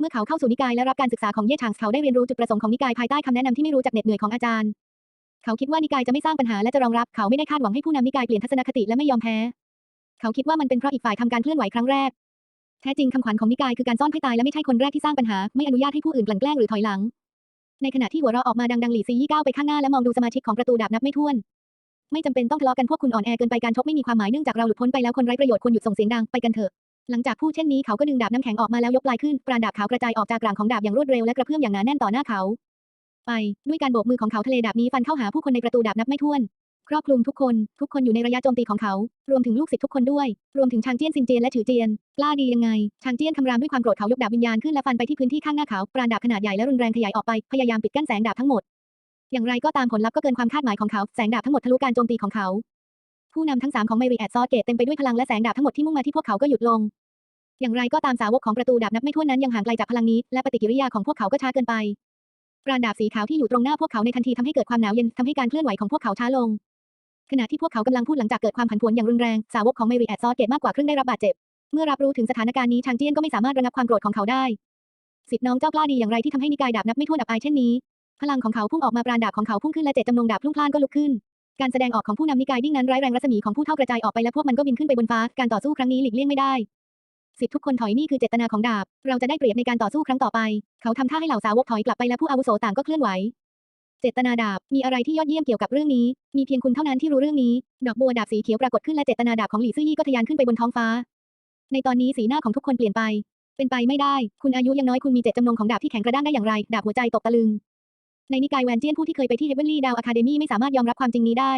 เมื่อเขาเข้าสู่นิกายและรับการศึกษาของเย่ชางเขาได้เรียนรู้จุดประสงค์ของนิกายภายใต้คำแนะนำที่ไม่รู้จักเหน็ดเหนื่อยของอาจารย์ เขาคิดว่านิกายจะไม่สร้างปัญหาและจะรองรับเขาไม่ได้คาดหวังให้ผู้นำนิกายเปลี่ยนทัศนคติและไม่ยอมแพ้ เขาคิดว่ามันเป็นเพราะอีกฝ่ายทำการเคลื่อนไหวครั้งแรก แท้จริงคำขวัญของนิกายคือการซ่อนให้ตายและไม่ใช่คนแรกที่สร้างปัญหา ไม่อนุญาตให้ผู้อื่นกลั่นแกล้งหรือถอยหลัง ในขณะที่หัวเราะออกมาดังๆหลี่ซียี่ก้าวไปข้างหน้าและมองดูสมาชิกของประตูดาบนับไม่ถ้วน ไม่จำเป็นต้องทะเลาะกันพวกคุณอ่อนแอเกินไปการชกไม่มีความหมายเนื่องจากเราหลุดพ้นไปแล้วคนไร้ประโยชน์ควรหยุดส่งเสียงดังไปกันเถอะ หลังจากพูดเช่นนี้เขาก็ดึงดาบน้ำแข็งออกมาแล้วยกปลายขึ้นปราณดาบขาวกระจายออกจากกลางของดาบอย่างรวดเร็วและกระเพื่อมอย่างหนาแน่นต่อหน้าเขา ไปด้วยการโบกมือของเขาทะเลดาบนี้ฟันเข้าหาผู้คนในประตูดาบนับไม่ถ้วนครอบคลุมทุกคน ทุกคนอยู่ในระยะโจมตีของเขา รวมถึงลูกศิษย์ทุกคนด้วย รวมถึงชางเจี้ยนซินเจียนและฉือเจียน กล้าดียังไง ชางเจี้ยนคำรามด้วยความโกรธเขายกดาบวิญญาณขึ้นและฟันไปที่พื้นที่ข้างหน้าเขา ปราณดาบขนาดใหญ่และรุนแรงขยายออกไป พยายามปิดกั้นแสงดาบทั้งหมด อย่างไรก็ตามผลลัพธ์ก็เกินความคาดหมายของเขา แสงดาบทั้งหมดทะลุการโจมตีของเขา ผู้นำทั้งสามของเมรีแอดซอเกตเต็มไปด้วยพลังและแสงดาบทั้งหมดที่มุ่งมาที่พวกเขาก็หยุดลง อย่างไรก็ตามสาวกของประตูดาบนับไม่ถ้วนนั้นยังห่างไกลจากพลังนี้ และปฏิกิริยาของพวกเขาก็ช้าเกินไปปราณดาบสีขาวที่อยู่ตรงหน้าพวกเขาในทันทีทำให้เกิดความหนาวเย็นทำให้การเคลื่อนไหวของพวกเขาช้าลง ขณะที่พวกเขากำลังพูดหลังจากเกิดความผันผวนอย่างรุนแรง สาวกของเมรีแอดซอเกตมากกว่าครึ่งได้รับบาดเจ็บ เมื่อรับรู้ถึงสถานการณ์นี้ชางเจี้ยนก็ไม่สามารถระงับความโกรธของเขาได้สิทธิ์น้องเจ้ากล้าดีอย่างไรที่ทำให้นิกายดาบนับไม่ถ้วนอับอายเช่นนี้ พลังของเขาพุ่งออกมาปราณดาบของเขาพุ่งขึ้นและเจตจำนงดาบพลุ่งพล่านก็ลุกขึ้น การแสดงออกของผู้นำนิกายดิ้งนั้นร้ายแรงรัศมีของผู้เท่ากระจายออกไปและพวกมันก็บินขึ้นไปบนฟ้า การต่อสู้ครั้งนี้หลีกเลี่ยงไม่ได้ สิทธิ์ทุกคนถอยนี่คือเจตนาของดาบ เราจะได้เปรียบในการต่อสู้ครั้งต่อไป เขาทำท่าให้เหล่าสาวกถอยกลับไปและผู้อาวุโสต่างก็เคลื่อนไหว เจตนาดาบ มีอะไรที่ยอดเยี่ยมเกี่ยวกับเรื่องนี้ มีเพียงคุณเท่านั้นที่รู้เรื่องนี้ ดอกบัวดาบสีเขียวปรากฏขึ้นและเจตนาดาบของหลี่ซื่อยี่ก็ทะยานขึ้นไปบนท้องฟ้า ในตอนนี้สีหน้าของทุกคนเปลี่ยนไป เป็นไปไม่ได้ คุณอายุยังน้อยคุณมีเจตจำนงของดาบที่แข็งกระด้างได้อย่างไร ดาบหัวใจตกตะลึงในนิกายแวนเจียนผู้ที่เคยไปที่เฮเวนลี่ดาวอะคาเดมี่ไม่สามารถยอมรับความจริงนี้ได้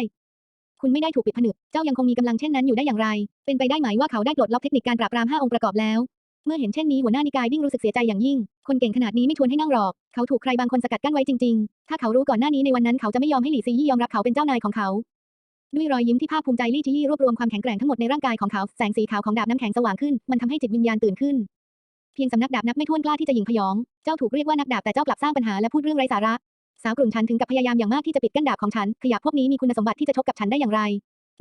คุณไม่ได้ถูกปิดผนึก เจ้ายังคงมีกำลังเช่นนั้นอยู่ได้อย่างไร เป็นไปได้ไหมว่าเขาได้ปลดล็อกเทคนิคการปราบปรามห้าองค์ประกอบแล้ว เมื่อเห็นเช่นนี้หัวหน้านิกายดิ้งรู้สึกเสียใจอย่างยิ่ง คนเก่งขนาดนี้ไม่ชวนให้นั่งหรอก เขาถูกใครบางคนสกัดกั้นไว้จริง ๆ ถ้าเขารู้ก่อนหน้านี้ในวันนั้นเขาจะไม่ยอมให้หลี่ซียี่ยอมรับเขาเป็นเจ้านายของเขา ด้วยรอยยิ้มที่ภาคภูมิใจลี่จียี่รวบรวมความแข็งแกร่งทั้งหมดในร่างกายของเขา แสงสีขาวของดาบน้ำแข็งสว่างขึ้น มันทำให้จิตวิญญาณตื่นขึ้น เพียงสำนักดาบนับไม่ถ้วนกล้าที่จะหยิ่งพยอง เจ้าถูกเรียกว่านักดาบแต่เจ้ากลับสร้างปัญหาและพูดเรื่องไร้สาระ สาวกลุ่มฉันถึงกับพยายามอย่างมากที่จะปิดกั้นดาบของฉัน ขยะพวกนี้มีคุณสมบัติที่จะชกกับฉันได้อย่างไร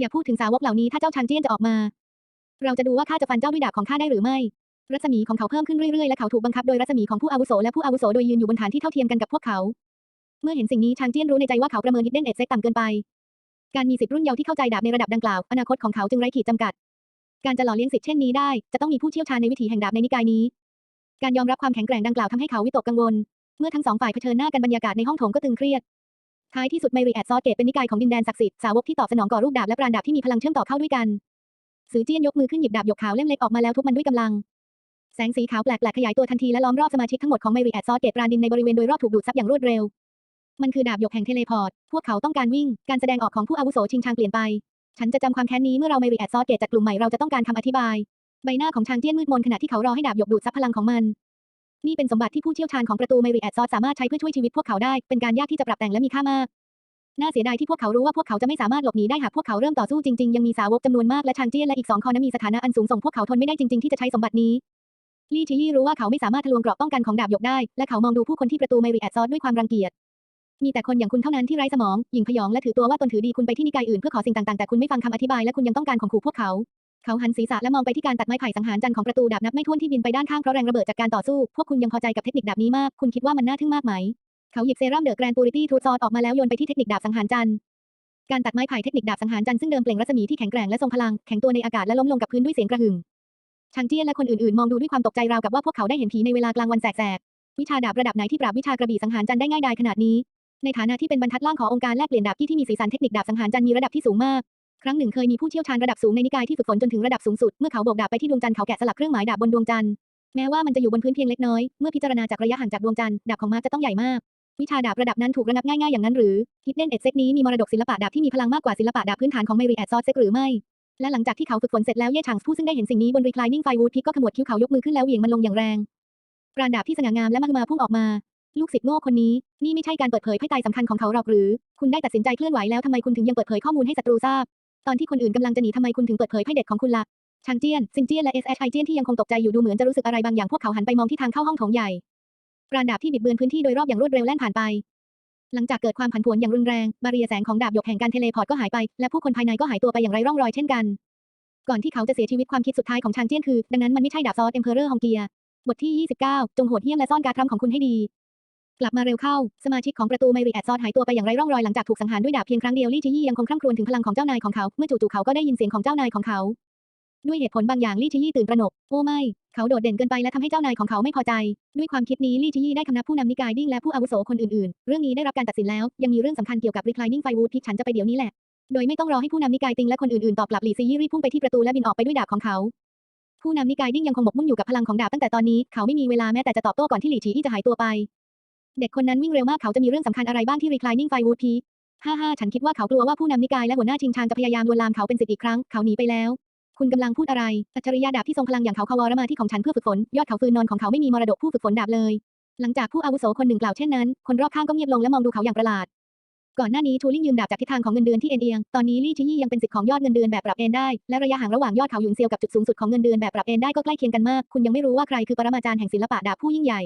อย่าพูดถึงสาวกเหล่านี้ถ้าเจ้าชางเจี้ยนจะออกมา เราจะดูว่าข้าจะฟันเจ้าด้วยดาบของข้าได้หรือไม่ รัศมีของเขาเพิ่มขึ้นเรื่อยๆ และเขาถูกบังคับโดยรัศมีของผู้อาวุโสและผู้อาวุโสโดยยืนอยู่บนฐานที่เท่าเทียมกันกับพวกเขา เมื่อเห็นสิ่งนี้ชางเจี้ยนรู้ในใจว่าเขาประเมินฮิดเด้นเอ็ดเซ็กต่ำเกินไป การมีสิทธิ์รุ่นเยาว์ที่เข้าใจดาบในระดับดังกล่าว อนาคตของเขาจึงไร้ขีดจำกัด การจะหล่อเลี้ยงสิทธิ์เช่นนี้ได้ จะต้องมีผู้เชี่ยวชาญในวิถีแห่งดาบในนิกายนี้ การยอมรับความแข็งแกร่งดังกล่าวทำให้เขาวิตกกังวล มื่อทั้งสองฝ่ายเผชิญหน้ากันบรรยากาศในห้องโถงก็ตึงเครียด ท้ายที่สุดไมรีแอดซอสเกตเป็นนิกายของดินแดนศักดิ์สิทธิ์สาวกที่ตอบสนองก่อรูปดาบและปราณดาบที่มีพลังเชื่อมต่อเข้าด้วยกันสือเจี้ยนยกมือขึ้นหยิบดาบหยกขาวเล่มเล็กออกมาแล้วทุบมันด้วยกำลัง แสงสีขาวแปลกๆขยายตัวทันทีและล้อมรอบสมาชิกทั้งหมดของไมรีแอดซอสเกตปราณดินในบริเวณโดยรอบถูกดูดซับอย่างรวดเร็ว มันคือดาบหยกแห่งเทเลพอร์ต พวกเขาต้องการวิ่ง การแสดงออกของผู้อาวุโสชิงชางเปลี่ยนไป ฉันจะจำความแค้นนี้เมื่อเราไมรีแอดซอสเกตจัดกลุ่มใหม่เราจะต้องการคำอธิบาย ใบหน้าของชางเจี้ยนมืดมนขณะที่เขารอให้ดาบหยกดูดซับพลังของมัน นี่เป็นสมบัติที่ผู้เชี่ยวชาญของประตูไมรีแอดซอสสามารถใช้เพื่อช่วยชีวิตพวกเขาได้ เป็นการยากที่จะปรับแต่งและมีค่ามาก น่าเสียดายที่พวกเขารู้ว่าพวกเขาจะไม่สามารถหลบหนีได้หากพวกเขาเริ่มต่อสู้จริงๆ ยังมีสาวกจำนวนมากและชางเจี้ยนและอีกสองคอนั้นมีสถานะอันสูงส่งพวกเขาทนไม่ได้จริงๆ ที่จะใช้สมบัตินี้ลี่ชิยี่รู้ว่าเขาไม่สามารถทะลวงเกราะป้องกันของดาบหยกได้ และเขามองดูผู้คนที่ประตูไมรีแอดซอสด้วยความรังเกียจ มีแต่คนอย่างคุณเท่านั้นที่ไร้สมองหยิ่งพยองและถือตัวว่าตนถือดีคุณไปที่นิกายอื่นเพื่อขอสิ่งต่างๆ แต่คุณไม่ฟังคำอธิบายและคุณยังต้องการข่มขู่พวกเขา เขาหันศีรษะและมองไปที่การตัดไม้ไผ่สังหารจันทร์ของประตูดาบนับไม่ถ้วนที่บินไปด้านข้างเพราะแรงระเบิดจากการต่อสู้ พวกคุณยังพอใจกับเทคนิคดาบนี้มาก คุณคิดว่ามันน่าทึ่งมากไหม เขาหยิบเซรั่มเดอะแกรนปูริตี้ทรูซอดออกมาแล้วโยนไปที่เทคนิคดาบสังหารจันทร์การตัดไม้ไผ่เทคนิคดาบสังหารจันทร์ซึ่งเดิมเปล่งรัศมีที่แข็งแกร่งและทรงพลังแข็งตัวในอากาศและล้มลงกับพื้นด้วยเสียงกระหึ่มชางเจี้ยนและคนอื่นๆ มองดูด้วยความตกใจราวกับว่าพวกเขาได้เห็นผีในเวลากลางวันแสกๆวิชาดาบระดับไหนที่ปราบวิชากระบี่สังหารจันได้ง่ายดายขนาดนี้ ในฐานะที่เป็นบรรทัดล่างขององค์การแลกเปลี่ยนดาบที่ที่มีสีสันเทคนิคดาบสังหารจันมีระดับที่สูงมาก ครั้งหนึ่งเคยมีผู้เชี่ยวชาญระดับสูงในนิกายที่ฝึกฝนจนถึงระดับสูงสุด เมื่อเขาโบกดาบไปที่ดวงจันทร์เขาแกะสลักเครื่องหมายดาบบนดวงจันทร์แม้ว่ามันจะอยู่บนพื้นเพียงเล็กน้อย เมื่อพิจารณาจากระยะห่างจากดวงจันทร์ดาบของมาร์จะต้องใหญ่มาก วิชาดาบระดับนั้นถูกระงับง่ายๆอย่างนั้นหรือ Hidden Edge เซตนี้มีมรดกศิลปะดาบที่มีพลังมากกว่าศิลปะดาบพื้นฐานของ Mary at Sword เซตหรือไม่และหลังจากที่เขาฝึกฝนเสร็จแล้วเย่ฉางผู้ซึ่งได้เห็นสิ่งนี้บน Reclining Firewood พิกก็ขมวดคิ้วเขายกมือขึ้นแล้วเหวี่ยงมันลงอย่างแรงปราณดาบที่สง่างามและมหึมาพุ่งออกมา ลูกศิษย์โง่คนนี้ นี่ไม่ใช่การเปิดเผยไพ่ตายสำคัญของเขาหรอกหรือ คุณได้ตัดสินใจเคลื่อนไหวแล้วทำไมคุณถึงยังเปิดเผยข้อมูลให้ศัตรูทราบ ตอนที่คนอื่นกำลังจะหนีทำไมคุณถึงเปิดเผยไพ่เด็ดของคุณละ่ะชางเจี้ยนซินเจี้ยนและ SHI เจียนที่ยังคงตกใจอยู่ดูเหมือนจะรู้สึกอะไรบางอย่างพวกเขาหันไปมองที่ทางเข้าห้องโถงใหญ่ปราณดาบที่บิดเบือนพื้นที่โดยรอบอย่างรวดเร็วแล่นผ่านไป หลังจากเกิดความผันผวนอย่างรุนแรงบารียแสงของดาบหยกแห่งการเทเลพอร์ตก็หายไป และผู้คนภายในก็หายตัวไปอย่างไร้ร่องรอยเช่นกัน ก่อนที่เขาจะเสียชีวิตความคิดสุดท้ายของชางเจี้ยนคือ ดังนั้นมันไม่ใช่ดาบซอสเอ็มเพอเรอร์ฮองเกียบทที่ 29 จงโหดเหี้ยมและซ่อนการทำของคุณให้ดี กลับมาเร็วเข้า สมาชิกของประตูไมรีแอดซอดหายตัวไปอย่างไร้ร่องรอยหลังจากถูกสังหารด้วยดาบเพียงครั้งเดียวลี่จียี่ยังคงคร่ำครวญถึงพลังของเจ้านายของเขา เมื่อจู่ๆเขาก็ได้ยินเสียงของเจ้านายของเขา ด้วยเหตุผลบางอย่างลี่จียี่ตื่นตระหนก โอ้ไม่ เขาโดดเด่นเกินไปและทำให้เจ้านายของเขาไม่พอใจ ด้วยความคิดนี้ลี่จียี่ได้คำนับผู้นำนิกายดิ้งและผู้อาวุโสคนอื่นๆ เรื่องนี้ได้รับการตัดสินแล้ว ยังมีเรื่องสำคัญเกี่ยวกับ reclining firewood ที่ฉันจะไปเดี๋ยวนี้แหละ โดยไม่ต้องรอให้ผู้นำนิกายติงและคนอื่นๆตอบกลับหลี่ซียี่รีบพุ่งไปที่ประตูและบินออกไปด้วยดาบของเขาผู้นำนิกายดิ้งยังคงหมกมุ่นอยู่กับพลังของดาบตั้งแต่ตอนนี้ เขาไม่มีเวลาแม้แต่จะตอบโต้ก่อนที่หลี่ฉีอี้จะหายตัวไป เด็กคนนั้นวิ่งเร็วมากเขาจะมีเรื่องสำคัญอะไรบ้างที่ reclining firewood พีฮ่าฮ่าฉันคิดว่าเขากลัวว่าผู้นำนิกายและหัวหน้าชิงชางจะพยายามลวนลามเขาเป็นสิทธิ์อีกครั้ง เขาหนีไปแล้ว คุณกำลังพูดอะไร อัจฉริยะดาบที่ทรงพลังอย่างเขาคาวรมาที่ของฉันเพื่อฝึกฝน ยอดเขาฟืนนอนของเขาไม่มีมรดกผู้ฝึกฝนดาบเลย หลังจากผู้อาวุโสคนหนึ่งกล่าวเช่นนั้น คนรอบข้างก็เงียบลงและมองดูเขาอย่างประหลาด ก่อนหน้านี้ทูลิงยืมดาบจากทิศทางของเงินเดือนที่เอ็นเอียง ตอนนี้ลี่ชิยี่ยังเป็นสิทธิ์ของยอดเงินเดือนแบบปรับเอนได้ และระยะห่างระหว่างยอดเขาหยุนเซียวกับจุดสูงสุดของเงินเดือนแบบปรับเอนได้ก็ใกล้เคียงกันมาก คุณยังไม่รู้ว่าใครคือปรมาจารย์แห่งศิลปะดาบผู้ยิ่งใหญ่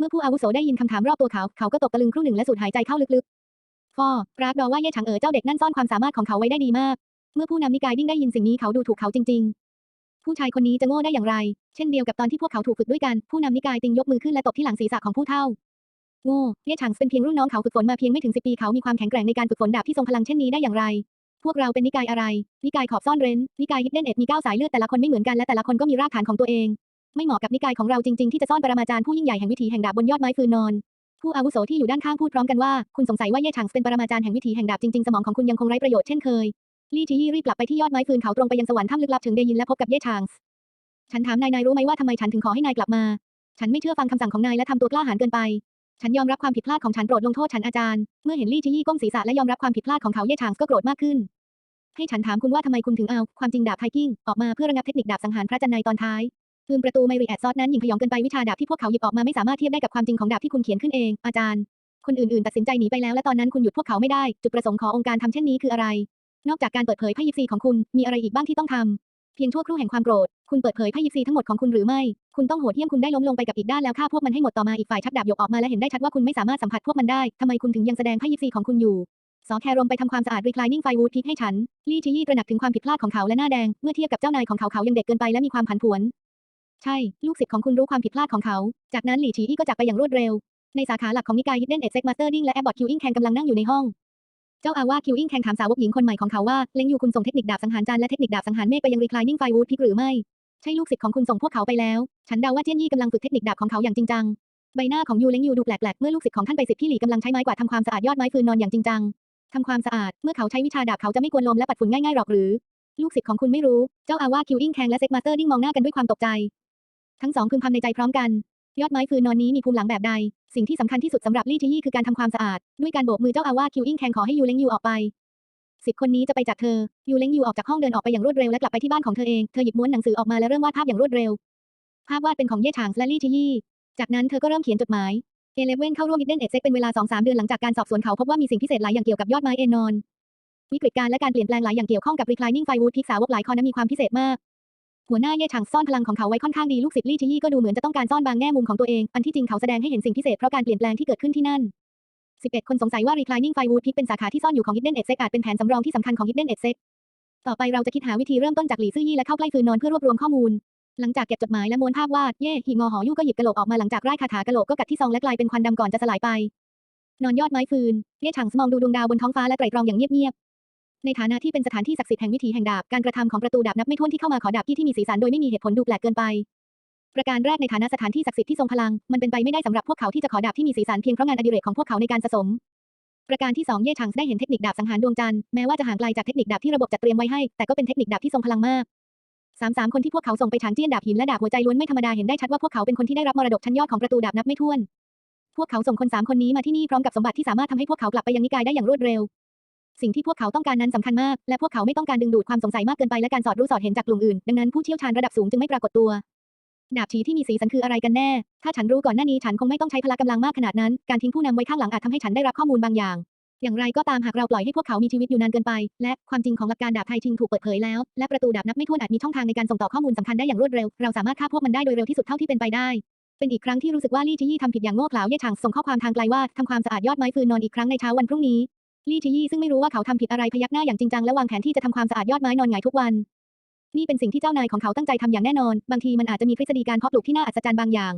เมื่อผู้อาวุโสได้ยินคำถามรอบตัวเขา เขาก็ตกตะลึงครู่หนึ่งและสูดหายใจเข้าลึกๆฟอรากดอว่าเย่ฉางเอ๋อเจ้าเด็กนั่นซ่อนความสามารถของเขาไว้ได้ดีมาก เมื่อผู้นำนิกายดิ้งได้ยินสิ่งนี้เขาดูถูกเขาจริง ๆ ผู้ชายคนนี้จะโง่ได้อย่างไร เช่นเดียวกับตอนที่พวกเขาถูกฝึกด้วยกัน ผู้นำนิกายติงยกมือขึ้นและตบที่หลังศีรษะของผู้เฒ่า โง่เย่ฉางเป็นเพียงรุ่นน้องเขาฝึกฝนมาเพียงไม่ถึงสิปีเขามีความแข็งแกร่งในการฝึกฝนดาบที่ทรงพลังเช่นนี้ได้อย่างไรพวกเราเป็นนิกายอะไร นิกายขอบซ่อนเร้น นิกายฮิดเด้นเอ็ดมีเก้าสายเลือดแต่ละคนไม่เหมือนกันและแต่ละคนก็มีรากฐานของตัวเอง ไม่เหมาะกับนิกายของเราจริงๆที่จะซ่อนปรมาจารย์ผู้ยิ่งใหญ่แห่งวิถีแห่งดาบบนยอดไม้ฟืนนอน ผู้อาวุโสที่อยู่ด้านข้างพูดพร้อมกันว่า คุณสงสัยว่าเย่ฉางเป็นปรมาจารย์แห่งวิถีแห่งดาบจริงๆสมองของคุณยังคงไร้ประโยชน์เช่นเคยลี่จียี่รีบกลับไปที่ยอดไม้ฟืนเขาตรงไปยังสวรรค์ถ้ำลึกลับถึงเดยินและพบกับเย่ฉางฉันถามนายนายรู้ไหมว่าทำไมฉันถึงขอให้นายกลับมา ฉันไม่เชื่อฟังคำสั่งของนายและทำตัวกล้าหาญเกินไป ฉันยอมรับความผิดพลาดของฉันโปรดลงโทษฉันอาจารย์ เมื่อเห็นลี่จียี่ก้มศีรษะและยอมรับความผิดพลาดของเขาเย่ฉางก็โกรธมากขึ้น ให้ฉันถามคุณว่าทำไมคุณถึงเอา ความจริงดาบไทกิ้งออกมาเพื่อระงับเทคนิคดาบสังหารพระจันทร์ในตอนท้าย คืนประตูไมรีแอดซอสนั้นหยิ่งพยองเกินไปวิชาดาบที่พวกเขาหยิบออกมาไม่สามารถเทียบได้กับความจริงของดาบที่คุณเขียนขึ้นเอง อาจารย์ คนอื่นๆ ตัดสินใจหนีไปแล้วและตอนนั้นคุณหยุดพวกเขาไม่ได้ จุดประสงค์ขององค์การทำเช่นนี้คืออะไร นอกจากการเปิดเผยไพ่ยิปซีของคุณมีอะไรอีกบ้างที่ต้องทำเพียงชั่วครู่แห่งความโกรธคุณเปิดเผยไพ่ยิปซีทั้งหมดของคุณหรือไม่ คุณต้องโหดเหี้ยมคุณได้ล้มลงไปกับอีกด้านแล้วฆ่าพวกมันให้หมดต่อมาอีกฝ่ายชักดาบยกออกมาและเห็นได้ชัดว่าคุณไม่สามารถสัมผัสพวกมันได้ทำไมคุณถึงยังแสดงไพ่ยิปซีของคุณอยู่สอแครมไปทำความสะอาด reclining firewood พิกให้ฉัน ลี่ชียี่ตระหนักถึงความผิดพลาดของเขาและหน้าแดง เมื่อเทียบกับเจ้านายของเขาเขายังเด็กเกินไปและมีความผันผวน ใช่ ลูกศิษย์ของคุณรู้ความผิดพลาดของเขา จากนั้นหลี่ฉีอี้ก็จากไปอย่างรวดเร็ว ในสาขาหลักของนิกาย Hidden Edge Mastering และ Abbot Qing Kang กำลังนั่งอยู่ในห้อง เจ้าอาวาส Qing Kang ถามสาวกหญิงคนใหม่ของเขาว่า เล็งอยู่คุณส่งเทคนิคดาบสังหารจันและเทคนิคดาบสังหารเมฆไปยัง Reclining Firewood พิกหรือไม่ ใช่ลูกศิษย์ของคุณส่งพวกเขาไปแล้ว ฉันเดาว่าเจี้ยนยี่กำลังฝึกเทคนิคดาบของเขาอย่างจริงจัง ใบหน้าของยูเล้งยูดูแปลกๆ เมื่อลูกศิษย์ของท่านไปสิทธิ์พี่หลี่กำลังใช้ไม้กวาดทำความสะอาดยอดไม้ฟืนนอนอย่างจริงจังทำความสะอาด เมื่อเขาใช้วิชาดาบเขาจะไม่กวนลมและปัดฝุ่นง่ายๆหรอกหรือ ลูกศิษย์ของคุณไม่รู้ เจ้าอาวาสคิวอิงแคงและเซ็กมาสเตอร์ดิ้งมองหน้ากันด้วยความตกใจ ทั้งสองพึมพำในใจพร้อมกัน ยอดไม้ฟืนนอนนี้มีภูมิหลังแบบใด สิ่งที่สำคัญที่สุดสำหรับลี่จียี่คือการทำความสะอาด ด้วยการโบกมือเจ้าอาวาสคิวอิงแคงขอให้ยูเล้งยูออกไปสิทธิ์คนนี้จะไปจากเธอ ยูเล้งยูออกจากห้องเดินออกไปอย่างรวดเร็วและกลับไปที่บ้านของเธอเอง เธอหยิบม้วนหนังสือออกมาและเริ่มวาดภาพอย่างรวดเร็ว ภาพวาดเป็นของเย่ฉางและลี่จียี่ จากนั้นเธอก็เริ่มเขียนจดหมาย เอเลเว่นเข้าร่วม Hidden Edge เซ็ตเป็นเวลา2-3เดือนหลังจากการสอบสวนเขาพบว่ามีสิ่งพิเศษหลายอย่างเกี่ยวกับยอดไม้เอนนอนวิกฤตการและการเปลี่ยนแปลงหลายอย่างเกี่ยวข้องกับ Reclining Firewood พิกสาวกหลายคอนั้นมีความพิเศษมาก หัวหน้าเย่ฉางซ่อนพลังของเขาไว้ค่อนข้างดีลูกศิษย์ลี่ชียี่ก็ดูเหมือนจะต้องการซ่อนบางแง่มุมของตัวเอง อันที่จริงเขาแสดงให้เห็นสิ่งพิเศษเพราะการเปลี่ยนแปลงที่เกิดขึ้นที่นั่น 11 คนสงสัยว่า Reclining Firewood พิกเป็นสาขาที่ซ่อนอยู่ของ Hidden Edge อาจเป็นแผนสำรองที่สำคัญของ Hidden Edge ต่อไปเราจะคิดหาวิธีเริ่มต้นจากหลี่ซื่อยี่และเข้าใกล้ฟืนนอนเพื่อรวบรวมข้อมูล หลังจากเก็บจดหมายและม้วนภาพวาด เย่หิงอหอยู่ก็หยิบกะโหลกออกมาหลังจากไร้คาถากะโหลกก็กัดที่ซองและกลายเป็นควันดำก่อนจะสลายไป นอนยอดไม้ฟืน เย่ฉางมองดูดวงดาวบนท้องฟ้าและไตรตรองอย่างเงียบ ในฐานะที่เป็นสถานที่ศักดิ์สิทธิ์แห่งวิถีแห่งดาบ การกระทำของประตูดาบนับไม่ถ้วนที่เข้ามาขอดาบที่ที่มีสีสันโดยไม่มีเหตุผลดูแปลกเกินไป ประการแรกในฐานะสถานที่ศักดิ์สิทธิ์ที่ทรงพลัง มันเป็นไปไม่ได้สำหรับพวกเขาที่จะขอดาบที่มีสีสันเพียงเพราะงานอดิเรกของพวกเขาในการสะสม ประการที่สองเย่ฉางได้เห็นเทคนิคดาบสังหารดวงจันทร์แม้ว่าจะห่างไกลจากเทคนิคดาบที่ระบบจัดเตรียมไว้ให้ แต่ก็เป็นเทคนิคดาบที่ทรงพลังมากสามสามคนที่พวกเขาส่งไปฉางเจี้ยนดาบหินและดาบหัวใจล้วนไม่ธรรมดาเห็นได้ชัดว่าพวกเขาเป็นคนที่ได้รับมรดกชั้นยอดของประตูดาบนับไม่ถ้วน พวกเขาส่งคนสามคนนี้มาที่นี่พร้อมกับสมบัติที่สามารถทำให้พวกเขากลับไปยังนิกายได้อย่างรวดเร็ว สิ่งที่พวกเขาต้องการนั้นสำคัญมาก และพวกเขาไม่ต้องการดึงดูดความสงสัยมากเกินไปและการสอดรู้สอดเห็นจากกลุ่มอื่น ดังนั้นผู้เชี่ยวชาญระดับสูงจึงไม่ปรากฏตัว ดาบฉีที่มีสีสันคืออะไรกันแน่ ถ้าฉันรู้ก่อนหน้านี้ฉันคงไม่ต้องใช้พละกำลังมากขนาดนั้น การทิ้งผู้นำไว้ข้างหลังอาจทำให้ฉันได้รับข้อมูลบางอย่าง อย่างไรก็ตามหากเราปล่อยให้พวกเขามีชีวิตอยู่นานเกินไป และความจริงของหลักการดาบไทยชิงถูกเปิดเผยแล้ว และประตูดาบนับไม่ถ้วนอาจมีช่องทางในการส่งต่อข้อมูลสำคัญได้อย่างรวดเร็ว เราสามารถฆ่าพวกมันได้โดยเร็วที่สุดเท่าที่เป็นไปได้เป็นอีกครั้งที่รู้สึกว่าลี่จียี่ทำผิดอย่างโง่เขลาเย่ฉางส่งข้อความทางไกลว่าทำความสะอาดยอดไม้ฟืนนอนอีกครั้งในเช้าวันพรุ่งนี้ ลี่จียี่ซึ่งไม่รู้ว่าเขาทำผิดอะไรพยักหน้าอย่างจริงจังและวางแผนที่จะทำความสะอาดยอดไม้นอนหงายทุกวัน นี่เป็นสิ่งที่เจ้านายของเขาตั้งใจทำอย่างแน่นอน บางทีมันอาจจะมีทฤษฎีการเพาะปลูกที่น่าอัศจรรย์บางอย่าง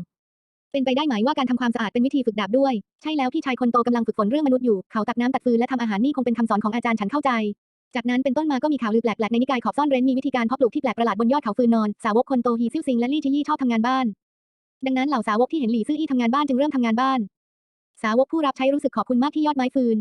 เป็นไปได้ไหมว่าการทำความสะอาดเป็นวิธีฝึกดาบด้วย ใช่แล้วพี่ชายคนโตกำลังฝึกฝนเรื่องมนุษย์อยู่ เขาตักน้ำตัดฟืนและทำอาหารนี่คงเป็นคำสอนของอาจารย์ฉันเข้าใจ จากนั้นเป็นต้นมาก็มีข่าวลือแปลกๆในนิกายขอบซ่อนเร้นมีวิธีการเพาะปลูกที่แปลกประหลาดบนยอดเขาฟืนนอน สาวกคนโตฮีซิ่วซิงและลี่จียี่ชอบทำงานบ้าน ดังนั้นเหล่าสาวกที่เห็นหลี่ซื่ออี้ทำงานบ้านจึงเริ่มทำงานบ้าน สาวกผู้รับใช้รู้สึกขอบคุณมากที่ยอดไม้ฟืน